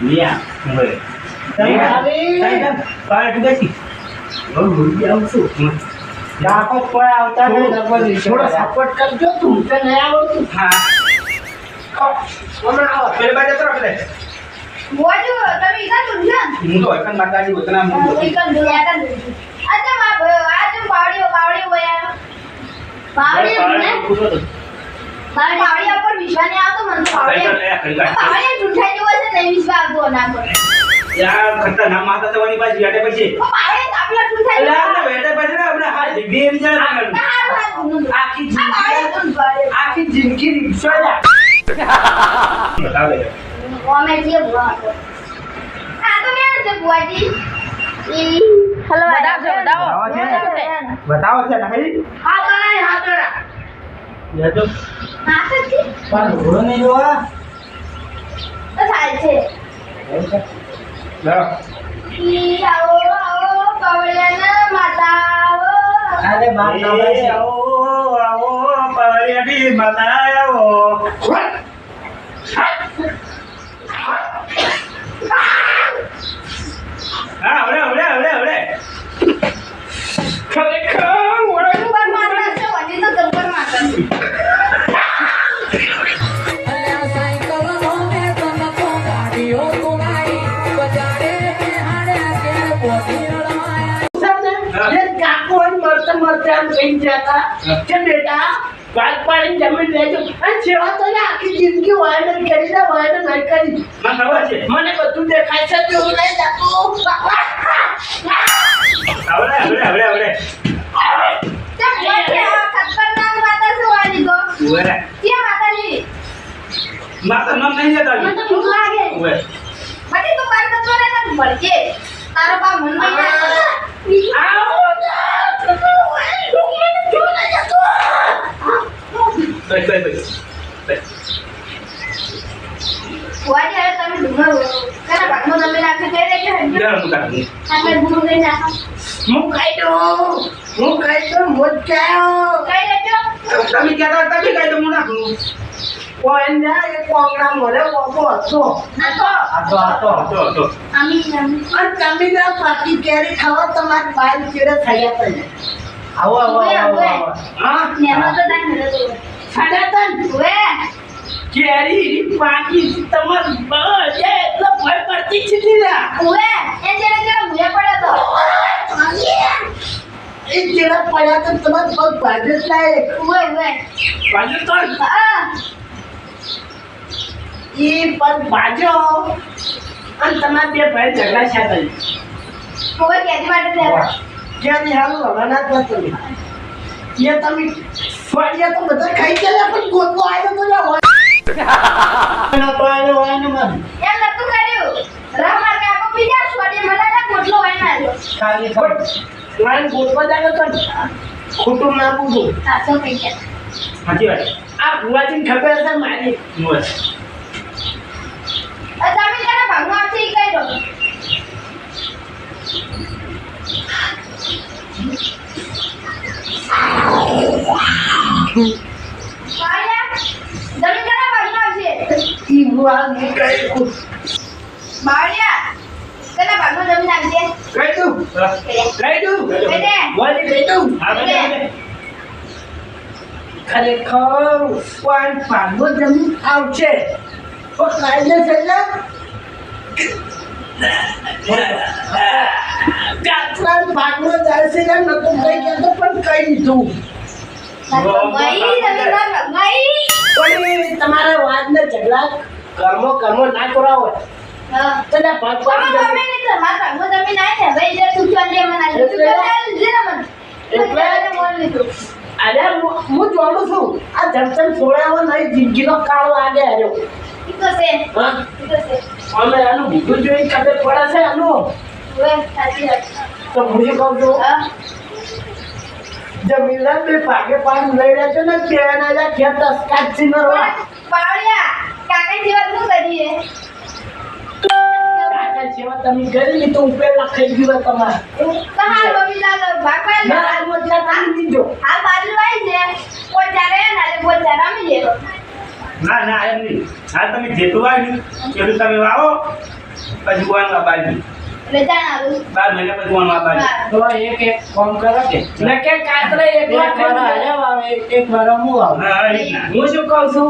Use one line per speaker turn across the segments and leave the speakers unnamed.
લ્યા તું છું.
કોઈ આવતા નહીં
થોડો
સપોર્ટ કરજો તું. કે નહીં આવડતું.
હા.
હમણાં આવો.
પેલે બાજુ તરફ લે
બોજો તમે ઈકા તુંજો
હું તો એકન માતાજી વતના હું
ઈકા દુનિયા અચ્છા મા ભયો આ તો પાવડીઓ પાવડીઓ બોયા પાવડીઓ ને પાવડીઓ પર વિશ્વાસ નહીં આવતો મને તો પાવડીઓ પાવડીઓ ઝૂઠાઈ જેવો વાર નહીં વિશ્વાસ આવતો ના પર
યાર ખતર નામ માતા જવાની બાજુ બેઠે પછી
પાવડીઓ તો આપણા ઝૂઠાઈ
એટલે બેઠે પછી ને આપણે હા બે વિચાર
આખી જિંદગી આખી જિંદગી રીક્ષો લ્યા.
બતાવે.
અમે જે બુઆ આ તો મેં છે બુઆજી ઈ હલો
બતાવજો, બતાવો.
બતાવો છે. નહીં?
હા તો નહીં, હા તો ના.
લેજો
હા તો
પણ ઘોડો નહીં જોવા?
તો થાય છે આવો આવો પાવડિયાના માતા આવો
અરે બાપ
એ
નવાય છે.
આવો આવો પારિયાની માતા આવો હા આવડે આવડે આવડે આવડે ખરેખર
આમ કહી જતા કે બેટા? વાત પાડીને જમીન લેજો અને જેવા તો ને આખી જિંદગી વાયરલ કરી દે વાયરલ નહીં કરી
મને ખબર છે.
મને બધું દેખાય છે તો હું નહીં જાતો
આવડે આવડે આવડે આવડે.
તે બુઆજી આ ખતરનાક માતા
નામ નહીં લેતા
મને તો ભૂખ લાગે. બધી તો બાર તો ને ના ભળકે તારો બા મનમાં
બસ
ખાવા તમારી બાઈ ચીડે થઈ ગયા આવો આવો આવો હા? સનાતન
ઓએ
કેરી પાકી તમાર બસ. એ એટલો ભય પડતી છે દીલા
ઓએ એ જેને જેને ભૂયા પડ્યા તો.
એ જેડા પડ્યા તો તમાર પગ ભાજે જ લાય
ઓએ ઓએ
ભાજે તો
હા.
એ પગ ભાજો અને તમાર બે ભાઈ ઝઘડા છે કરી
ઓએ કેદી માટે
ક્યાં હારું હવે ના તમે એ તમે સ્વાડિયા તો બધા ખાઈ ગયા પણ ગોતો આવ્યો તો ના હોય. ના હોય ને મને
એમ નતું કર્યું. રામા કાકો પીજા છોડી મને ના ગોટલો વાઈ નાખ્યો
ખાલી ખબર વાન ગોતવા જાય તો ખોટું ના બોલું
સાચો ગયા
સાચી વાત.
આ ભુવાજીને ખબર છે મારી.
બસ
તમે કેના ભાગમાં આવશે ઈ કઈ દો બાળિયા, તમે કેના ભાગમાં આવશે
ઈ ભુવા નીકળી
બાળિયા, કેના ભાગમાં જમીન આવશે
કહી દઉં કહી દઉં ભુવાજી કહી દઉં ખરેખર પણ જમીન આવશે પણ કાયદેસર કાતરા ભાગનો જાય છે ને નતું કઈ કહેતો પણ કહી દીધું
તમારા તમે ને ભાગમાં
પણ એ તમારા વાદને ઝઘડા કર્મો કર્મો ના કરાવો
હા.
તો ના ભાગ
તમે
પાડી
ગમે નહીં તો મારા ભાગમાં જમીન આવી ને, ભાઈ, જે તું ચોંટે મને તું
એટલે?
જે ને મને. તું મોલ લીધું.
અરે હું હું જોડું છું આ જમસમ છોડાવો નહીં જિંદગીનો કાળ લાગે આર્યો
ઈ તો છે,
હા
છે.
અમે આનું બીજું જોઈ ખબર પડે છે આનું
ઓવે, સાચી વાત.
તો હું કહું છું
હા.
જમીનના બે ભાગે પાડ લઈ રહ્યા છે ને બે ના ખેત દસકાત સિમરવા
પણ બાવળિયા, કાકાની શું કરીએ?
સેવા તમે કરી લીધું તો ખાઈ ગયું તમારે.
તો હાલ મમ્મી ચાલો, ભાગવા
ના
જ
આ મોજા તમે લીધો
હાલ બાજુ આવી છે કોઈ ચારે ને આજે કોઈ ચારે જઈએ
ના ના એમ નહીં. હા તમે જેટલું આવ્યું એટલું તમે વાવો પછી કોણ આ બાજુ.
એટલે જાણ આવું.
બાર મહિના પછી કોણ આ બાજુ.
તો એક એક કામ કરો કે? નકે કાતરે એક વાર એક વાર હું આવું?
હા ના.
શું કહું છું?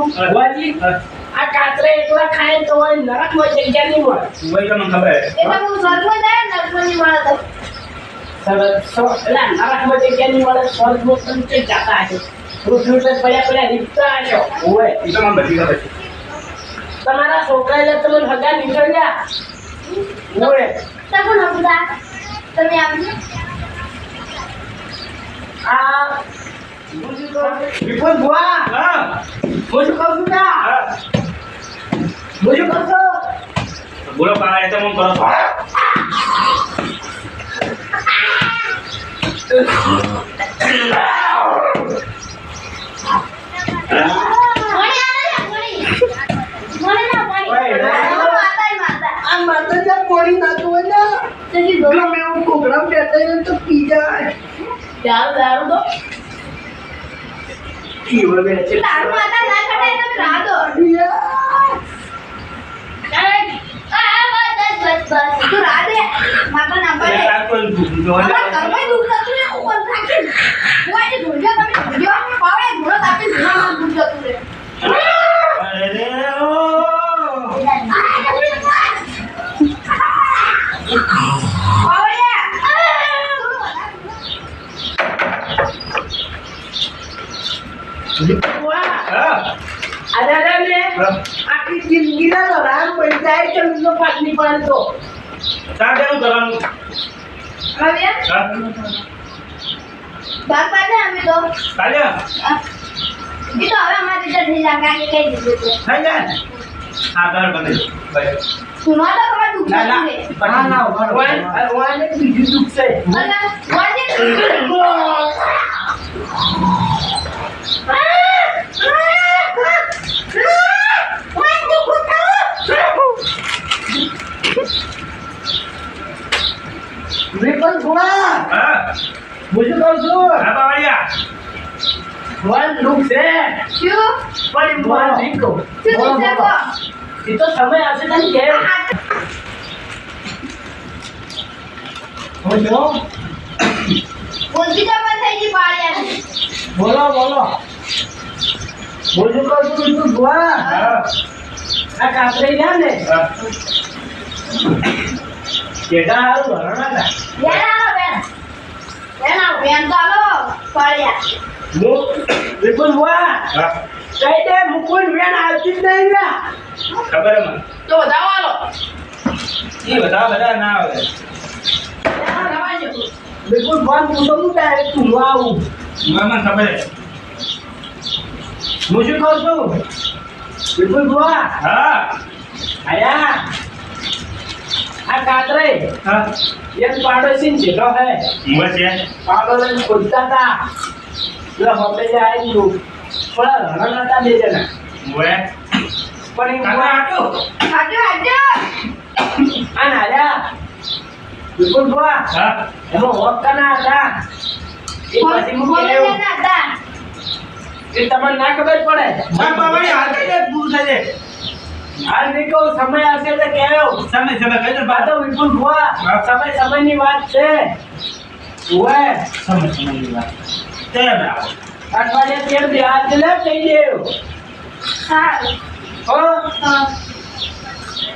હા.
આ કાતરે એકલા ખાય તો હોય નરકમાં જગ્યા નહીં મળે.
વही તો મને ખબર.
એટલે હું સ્વર્ગમાં જાય ને નહીં મળે તો.
સરસ સો એટલે નરકમાં નહીં મળે સ્વર્ગમાં પણ તે જાતા હશે. પૃથ્વી પર પડ્યા પડ્યા રીતતા હશો હોય
એ તો મને બધી ખબર છે.
તમારા છોકરાએ તમે હગા નીકળ્યા? હોય
તમે આવજો
આ? વિપુલ ભુવા.
હા.
હું શું કહું છું કા
હા
હું શું કહું છું?
બોલો પાડા એ તો મને કરો
તો દો
તો દારૂ દારૂ તો છે
તારું માતા ના કટાય તમે રાહ દો. બસ, બસ, બસ, બસ. મારા નંબર દે.
જો કોઈ દુખ
અમારા ઘરમાં દૂધ જતું રહે, ઉપર રાખીને. બુઆજી ધોજો, તમે ધોજો. પાવડે ધોળો તાપી ધોળામાં દુખ જતું રે
અરે ઓ હા
અરે ને
હા.
આખી જિંદગીના તો રામ પંચાયત કે ઊંધો પાટલી પાડતો
કેવું કરવાનું
હવે
હા.
બાર પાડે અમે તો.
કાલે
એ તો હવે અમારી રીતે થઈ જાય કાંઈ દીધું છે.
થઈ જાય ને? તાર બને.
સુનો તો ખબર દુઃખ
ના ના.
ના ના વાય વાય બીજું દુઃખ છે.
અને બુઆજી
વિપલ ભુવા
હા.
હું. શું છું.
હા બાવળિયા.
વન દુઃખ છે.
શું?
પણ નહીં કહું.
શું
બોલો,
છે
બોલો. એ તો સમય આવશે તને હું જો
બોલતી જવા થઈ ગઈ પાળિયાની.
બોલો બોલો. શું કહું છું ભુવા
હા.
આ ગયા ને.
હા
કેટા હારું
બેન આવો, બેન. બેન આવો, બેન તો આવો, પાળિયા.
હું વિપુલ ભુવા. કઈ દે મુકુલ વેણ આવતી જ નહીં ને.
ખબર મને
તો બતાવો આલો.
એ બતાવો બધા ના આવે.
વિપુલ ભુવા હું તો હું ડાયરેક્ટ તું આવું?
મને ખબર હું
શું કહું છું? વિપુલ ભુવા?
હા.
આયા? આ કાતરે
હા.
એક પાડોશી જેટલો હે.
બસ યાર.
પાડો લઈને ખોદતા હતા એટલે હોટલે આવી ગયું થોડા રણા નતા બે જણા.
ઓએ
પણ એ
આટો. આટો
હાજો.
આ નાર્યા બિલકુલ ભુવા
હા.
એમાં ના હતા. એ પછી મૂકી
હતા.
એ તમને ના ખબર પડે?
બાપા બાવળિયા હાથે જ દે પૂરું થઈ જાય.
હાલ નીકો સમય હશે તો કહેવો
સમય સમય કહી દો બાતો
વિપુલ ભુવા
હા.
સમય સમયની વાત છે. ઓવે
સમય સમયની વાત. તે બરાબર
અઠવાડિયે તેર દી હાથ લે કહી દેવ
હા.
હો.
હા.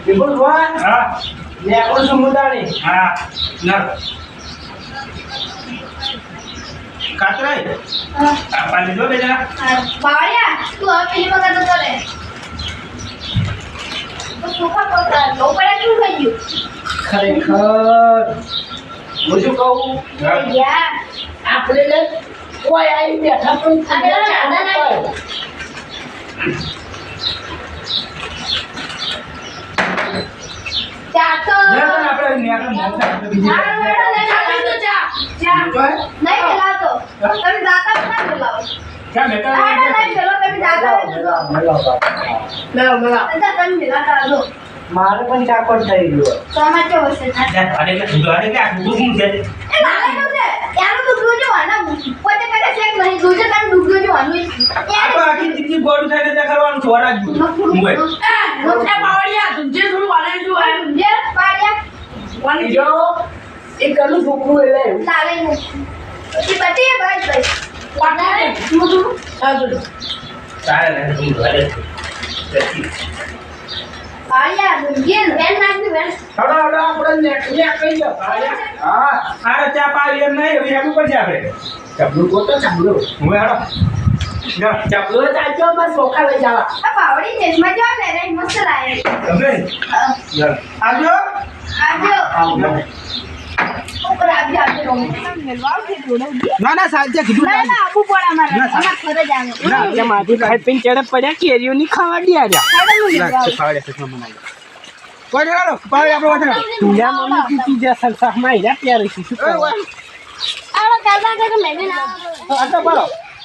વિપુલ ભુવા
હા.
લેકો છું મુદાણી.
હા. ના કાતરાય.
હા.
પાલી જો બેટા.
હા. બાવળિયા, તું આ પેલી વખત તો ચોખા પકડ. લોપડા શું થઈ ગયું?
ખરેખર હું શું કહું આપણે કોઈ આવી બેઠા પણ
પેલા ચા તો. તમે જાતા પણ ના પેલાવો.
ક્યાં બેટા
આ ના નહીં પેલો, તમે જાતા હોય તો જો.
ના ના
બધા તમે પેલાતા જો.
મારે પણ ચાકોર થઈ ગયો
તો આમાં કેવું હશે?
ત્યાં ભાડે કે આ શું છે
એ નાનું છે. પોતે નહીં.
આ તો આખી જ મુંબઈ
જે પાડે
બીજો એ કનું છોકરું એટલે એવું.
લાવે નહીં પછી બધી બસ બસ
પાટે તું તું હા તું
તારે ને ઘરે છું
આયા ગુંજી વેન નાખી વેન
હડો હડો આપણે નેકળ્યા કઈ દો ભાળ્યા.
હા આરે ચા પાવી એમ નહીં હેડવું પડશે આપણે
ચપલું ચાલજો બસ ચોખા લઈ જવા
પાવડી ચશ્મા જો ને મસ્ત લાગે
આવજો. આવજો.
આવજો આવજો
ના ના સાંજે કીધું
ના ના. આપું પડે અમારે. અમાર ઘરે આવે.
ના
એટલે માથી ભાઈ પીને ચડે પડ્યા કેરીઓ ની ખાવા દે આજા
પાવડે ચશ્મા મને કોઈ હેડો પાવડે આપણે વાંચો
તુયા મમ્મી તૂટી જા સંસારમાં હીરા પ્યાર છે શું કરવા
આવો કાકા કાકા મેં ના
આટો પાડો.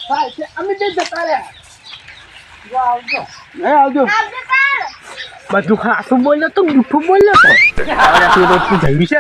હા અમે તે જતા રહ્યા. આવજો.
આવજો.
આવજો
બધું ખાસું બોલ્યો તો જૂઠું બોલ્યો
તો. જલ્દી છે.